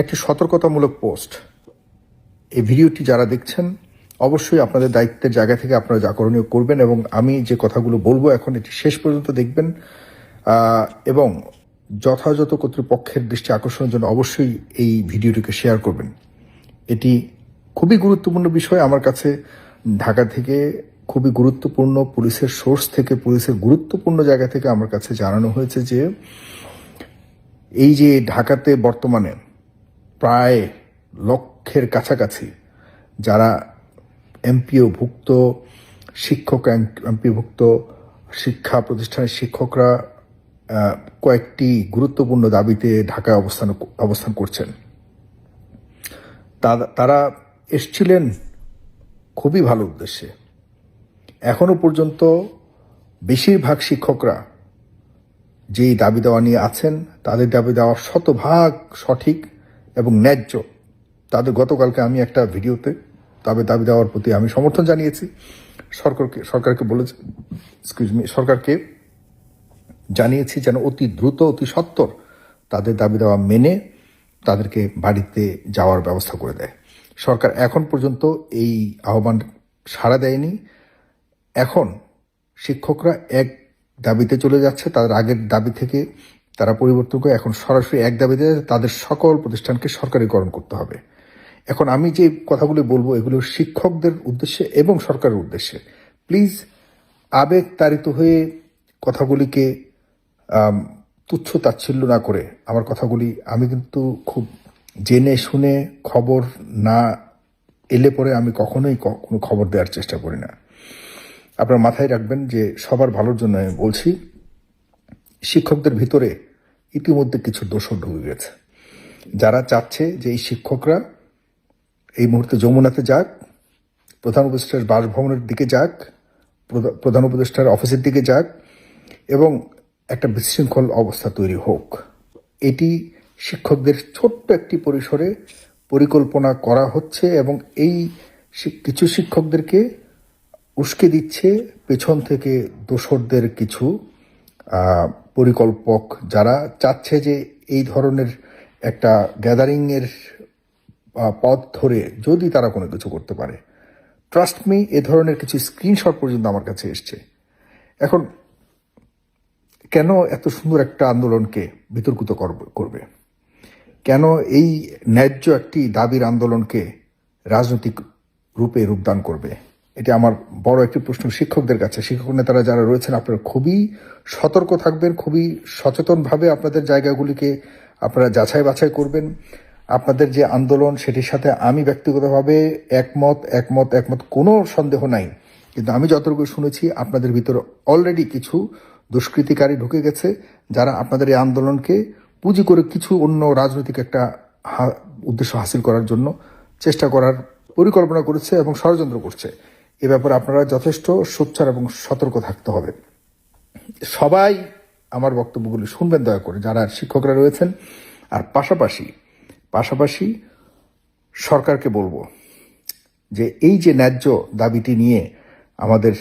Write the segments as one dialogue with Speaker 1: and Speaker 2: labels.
Speaker 1: একটি সতর্কতামূলক পোস্ট। এই ভিডিওটি যারা দেখছেন, অবশ্যই আপনাদের দায়িত্বের জায়গা থেকে আপনারা যা করণীয় করবেন এবং আমি যে কথাগুলো বলব এখন এটি শেষ পর্যন্ত দেখবেন। এবং যথাযথ কর্তৃপক্ষের দৃষ্টি আকর্ষণের জন্য অবশ্যই এই ভিডিওটিকে শেয়ার করবেন। এটি খুবই গুরুত্বপূর্ণ বিষয় আমার কাছে। ঢাকা থেকে খুবই গুরুত্বপূর্ণ, পুলিশের সোর্স থেকে, পুলিশের গুরুত্বপূর্ণ জায়গা থেকে আমার কাছে জানানো হয়েছে যে, এই যে ঢাকাতে বর্তমানে প্রায় লক্ষের কাছাকাছি যারা এমপিও ভুক্ত শিক্ষক এমপিভুক্ত শিক্ষা প্রতিষ্ঠানের শিক্ষকরা কয়েকটি গুরুত্বপূর্ণ দাবিতে ঢাকায় অবস্থান অবস্থান করছেন। তারা এসছিলেন খুবই ভালো উদ্দেশ্যে। এখনও পর্যন্ত বেশিরভাগ শিক্ষকরা যেই দাবি দেওয়া নিয়ে আছেন, তাদের দাবি দেওয়া শতভাগ সঠিক। এবং ন্যায্য। তাদের গতকালকে আমি একটা ভিডিওতে তাদের দাবি দেওয়ার প্রতি আমি সমর্থন জানিয়েছি। সরকারকে সরকারকে বলেছি এক্সকিউজ মি সরকারকে জানিয়েছি যেন অতি দ্রুত, অতি সত্বর তাদের দাবি দেওয়া মেনে তাদেরকে বাড়িতে যাওয়ার ব্যবস্থা করে দেয়। সরকার এখন পর্যন্ত এই আহ্বান সাড়া দেয়নি। এখন শিক্ষকরা এক দাবিতে চলে যাচ্ছে, তাদের আগের দাবি থেকে তারা পরিবর্তন করে এখন সরাসরি এক দাবিতে তাদের সকল প্রতিষ্ঠানকে সরকারিকরণ করতে হবে। এখন আমি যে কথাগুলি বলব, এগুলো শিক্ষকদের উদ্দেশ্যে এবং সরকারের উদ্দেশ্যে। প্লিজ আবেগ তাড়িত হয়ে কথাগুলিকে তুচ্ছ তাচ্ছিল্য না করে আমার কথাগুলি আমি কিন্তু খুব জেনে শুনে খবর না এলে পরে আমি কখনোই কোনো খবর দেওয়ার চেষ্টা করি না। আপনার মাথায় রাখবেন যে সবার ভালোর জন্য আমি বলছি। শিক্ষকদের ভিতরে ইতিমধ্যে কিছু দোষর ঢুকে গেছে। যারা চাচ্ছে যে এই শিক্ষকরা এই মুহূর্তে যমুনাতে যাক, প্রধান উপদেষ্টার বাসভবনের দিকে যাক, প্রধা- প্রধান উপদেষ্টার অফিসের দিকে যাক, এবং একটা বিশৃঙ্খল অবস্থা তৈরি হোক, এটি শিক্ষকদের ছোট্ট একটি পরিসরে পরিকল্পনা করা হচ্ছে এবং এই কিছু শিক্ষকদেরকে উস্কে দিচ্ছে, পেছন থেকে দোসরদের কিছু পরিকল্পক যারা চাচ্ছে যে এই ধরনের একটা গ্যাদারিংয়ের পথ ধরে যদি তারা কোনো কিছু করতে পারে। ট্রাস্ট মি এ ধরনের কিছু স্ক্রিনশট পর্যন্ত আমার কাছে এসছে। এখন, কেন এত সুন্দর একটা আন্দোলনকে বিতর্কিত করবে- করবে? কেন এই ন্যায্য একটি দাবির আন্দোলনকে রাজনৈতিক রূপে রূপদান করবে? এটা আমার বড় একটি প্রশ্ন শিক্ষকদের কাছে। শিক্ষক নেতারা যারা রয়েছেন, আপনারা খুবই সতর্ক থাকবেন, খুবই সচেতনভাবে আপনাদের জায়গাগুলিকে আপনারা যাচাই বাছাই করবেন। আপনাদের যে আন্দোলন, সেটির সাথে আমি ব্যক্তিগতভাবে একমত একমত একমত, কোনো সন্দেহ নাই। কিন্তু আমি যতটুকু শুনেছি, আপনাদের ভিতরে অলরেডি কিছু দুষ্কৃতিকারী ঢুকে গেছে, যারা আপনাদের এই আন্দোলনকে পুঁজি করে কিছু অন্য রাজনৈতিক একটা উদ্দেশ্য হাসিল করার জন্য চেষ্টা করার পরিকল্পনা করেছে এবং ষড়যন্ত্র করছে। এ ব্যাপারে আপনারা যথেষ্ট সোচ্চার এবং সতর্ক থাকতে হবে। সবাই আমার বক্তব্যগুলি শুনবেন, দয়া করে যারা শিক্ষকরা রয়েছেন। আর পাশাপাশি পাশাপাশি সরকারকে বলব যে এই যে ন্যায্য দাবিটি নিয়ে আমাদের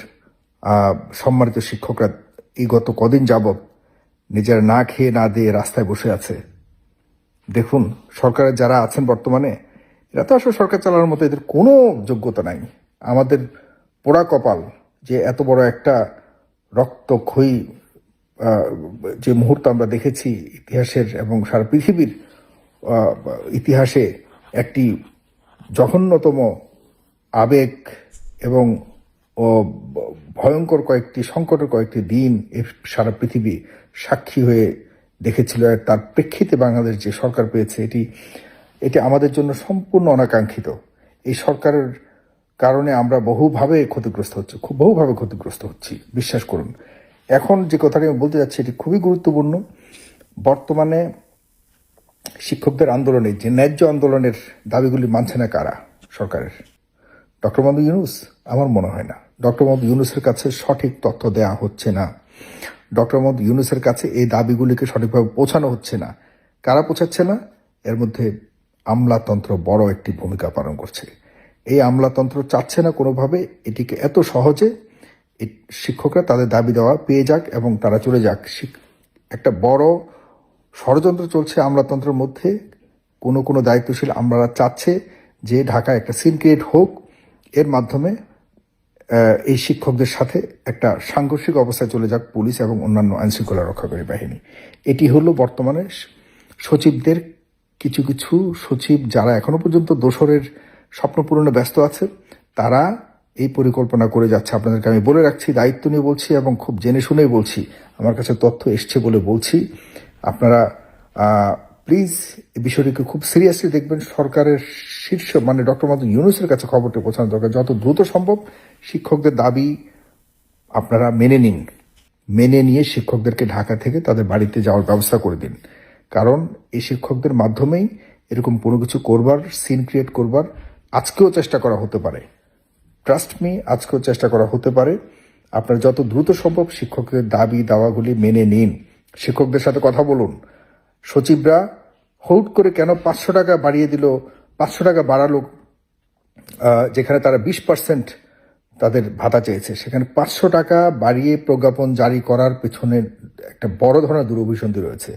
Speaker 1: সম্মানিত শিক্ষকরা এই গত কদিন যাবৎ নিজেরা না খেয়ে না দিয়ে রাস্তায় বসে আছে, দেখুন সরকারের যারা আছেন বর্তমানে, এরা তো আসলে সরকার চালানোর মতো এদের কোনো যোগ্যতা নাই। আমাদের পোড়া কপাল যে এত বড় একটা রক্তক্ষয়ী যে মুহূর্ত আমরা দেখেছি ইতিহাসের এবং সারা পৃথিবীর ইতিহাসে একটি জঘন্যতম আবেগ এবং ভয়ঙ্কর কয়েকটি, সংকটের কয়েকটি দিন সারা পৃথিবী সাক্ষী হয়ে দেখেছিল। তার প্রেক্ষিতে বাংলাদেশ যে সরকার পেয়েছে, এটি এটি আমাদের জন্য সম্পূর্ণ অনাকাঙ্ক্ষিত। এই সরকারের কারণে আমরা বহুভাবে ক্ষতিগ্রস্ত হচ্ছে, খুব বহুভাবে ক্ষতিগ্রস্ত হচ্ছি। বিশ্বাস করুন। এখন যে কথাটি আমি বলতে যাচ্ছি, এটি খুবই গুরুত্বপূর্ণ। বর্তমানে শিক্ষকদের আন্দোলনে, যে ন্যায্য আন্দোলনের দাবিগুলি মানছে না কারা? সরকারের। ডক্টর মোহাম্মদ ইউনুস, আমার মনে হয় না। ডক্টর মোহাম্মদ ইউনুসের কাছে সঠিক তথ্য দেওয়া হচ্ছে না। ডক্টর মোহাম্মদ ইউনুসের কাছে এই দাবিগুলিকে সঠিকভাবে পৌঁছানো হচ্ছে না। কারা পৌঁছাচ্ছে না? এর মধ্যে আমলাতন্ত্র বড় একটি ভূমিকা পালন করছে। এই আমলাতন্ত্র চাচ্ছে না কোনোভাবে, এটিকে এত সহজে শিক্ষকরা তাদের দাবি দেওয়া পেয়ে যাক এবং তারা চলে যাক। একটা বড় ষড়যন্ত্র চলছে আমলাতন্ত্রের মধ্যে। কোনো কোনো দায়িত্বশীল আমরা চাচ্ছে যে ঢাকায় একটা সিন ক্রিয়েট হোক। এর মাধ্যমে এই শিক্ষকদের সাথে একটা সাংঘর্ষিক অবস্থায় চলে যাক পুলিশ এবং অন্যান্য আইনশৃঙ্খলা রক্ষাকারী বাহিনী। এটি হলো বর্তমানে সচিবদের কিছু কিছু সচিব যারা এখনও পর্যন্ত দোসরের স্বপ্ন পূরণে ব্যস্ত আছে। তারা এই পরিকল্পনা করে যাচ্ছে। আপনাদেরকে আমি বলে রাখছি, দায়িত্ব নিয়ে বলছি এবং খুব জেনে শুনেই বলছি। আমার কাছে তথ্য এসছে বলে বলছি। আপনারা প্লিজ এই বিষয়টিকে খুব সিরিয়াসলি দেখবেন। সরকারের শীর্ষ মানে ডক্টর মাদুর ইউনুসের কাছে খবরটি পৌঁছানো দরকার। যত দ্রুত সম্ভব শিক্ষকদের দাবি আপনারা মেনে নিন। মেনে নিয়ে শিক্ষকদেরকে ঢাকা থেকে তাদের বাড়িতে যাওয়ার ব্যবস্থা করে দিন। কারণ এই শিক্ষকদের মাধ্যমেই এরকম কোনো কিছু করবার সিন ক্রিয়েট করবার আজকেও চেষ্টা করা হতে পারে। ট্রাস্ট মি আজকেও চেষ্টা করা হতে পারে। আপনার যত দ্রুত সম্ভব শিক্ষকের দাবি, দাওয়াগুলি মেনে নিন। শিক্ষকদের সাথে কথা বলুন। সচিবরা হুট করে কেন পাঁচশো টাকা বাড়িয়ে দিল, পাঁচশো টাকা বাড়ালো যেখানে তারা বিশ পার্সেন্ট তাদের ভাতা চেয়েছে। সেখানে পাঁচশো টাকা বাড়িয়ে প্রজ্ঞাপন জারি করার পেছনে একটা বড় ধরনের দুরভিসন্ধি রয়েছে।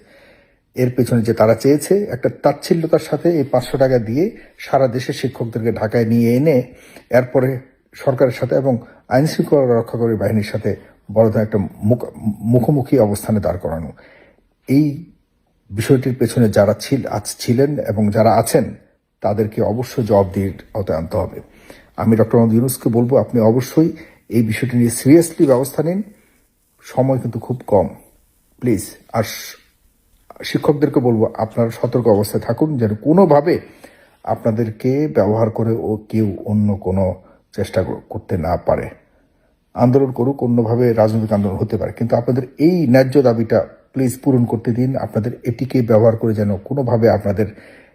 Speaker 1: এর পেছনে যে তারা চেয়েছে, একটা তাচ্ছিল্যতার সাথে এই পাঁচশো টাকা দিয়ে সারা দেশের শিক্ষকদেরকে ঢাকায় নিয়ে এনে এরপরে সরকারের সাথে এবং আইন শৃঙ্খলা রক্ষাকারী বাহিনীর সাথে বড় একটা মুখ- মুখোমুখি অবস্থানে দাঁড় করানো। এই বিষয়টির পেছনে যারা ছিল, আজ ছিলেন এবং যারা আছেন, তাদেরকে অবশ্যই জবাবদিহির আওতায় আনতে হবে। আমি ডক্টর মোহাম্মদ ইউনুসকে বলব, আপনি অবশ্যই এই বিষয়টি নিয়ে সিরিয়াসলি ব্যবস্থা নিন। সময় কিন্তু খুব কম। প্লিজ, আর শিক্ষকদেরকে বলব, আপনারা সতর্ক অবস্থায় থাকুন, যেন কোনোভাবে আপনাদেরকে ব্যবহার করে ও কেউ অন্য কোনো চেষ্টা করতে না পারে। আন্দোলন করুক, অন্যভাবে রাজনৈতিক আন্দোলন হতে পারে। কিন্তু আপনাদের এই ন্যায্য দাবিটা প্লিজ পূরণ করতে দিন। আপনাদের এটিকে ব্যবহার করে যেন কোনোভাবে আপনাদের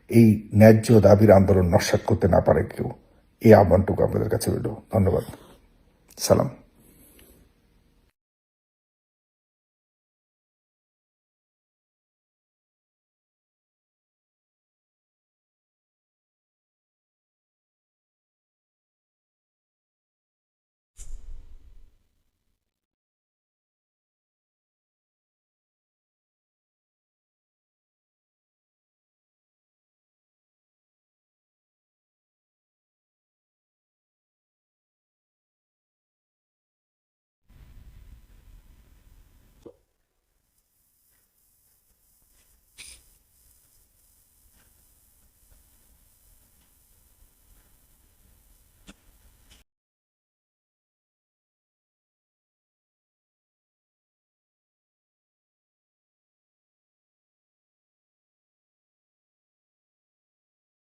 Speaker 1: এই ন্যায্য দাবির আন্দোলন নস্বাত করতে না পারে কেউ। এই আহ্বানটুকু আপনাদের কাছে রইল। ধন্যবাদ। সালাম।